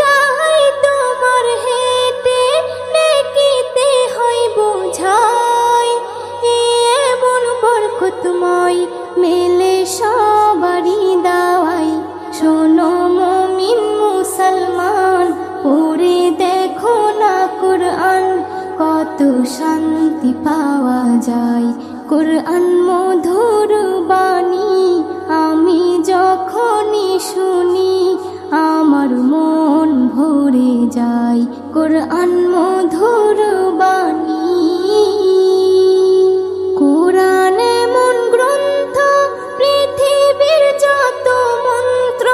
যাই তোমার হেতে নেকিতে হয় বোঝাই। এমন বরকতময় মেলে সবারই দাওয়াই। শোনো মমিন মুসলমান, পড়ে দেখো না কোরআন। কত শান্তি পাওয়া যায়। কোরআন মধুর বাণী, আমি যখনই শুনি, আমার মন ভরে যায় কোরআন মধুর বাণী। কোরআন এমন গ্রন্থ, পৃথিবীর যত মন্ত্র,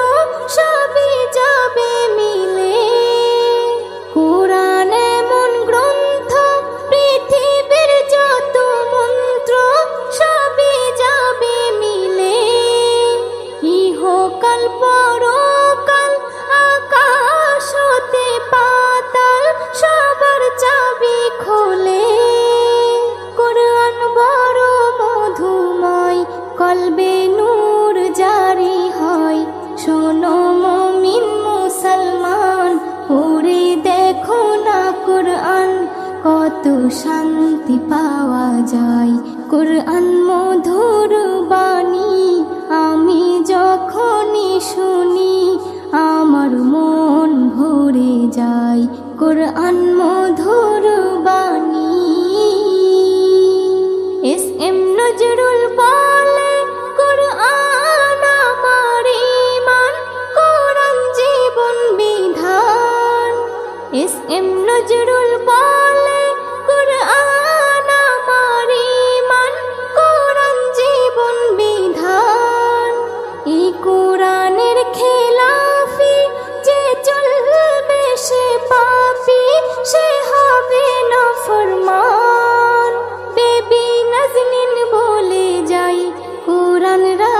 সবই যাবে মিলে। কোরআন এমন গ্রন্থ, পৃথিবীর যত মন্ত্র, সবই যাবে মিলে। ইহকাল পরকাল খোলে। কোরআন বড় মধুময়, কলবে নূর জারি হয়। শোনো মমিন মুসলমান, পড়ে দেখো না কোরআন, কত শান্তি পাওয়া যায়। কোরআন মধুর যায় কোরআন মধুর বাণী। এস এম নজরুল বলে, কোরআন আমার ইমান কোরআন জীবন বিধান। এস এম নজরুল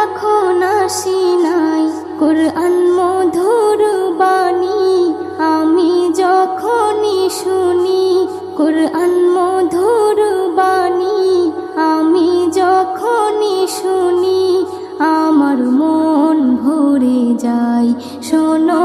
রাখো না সিনাই কোরআন মধুর বাণী, আমি যখনই শুনি, কোরআন মধুর বাণী, আমি যখনই শুনি, আমার মন ভরে যায়। শোনো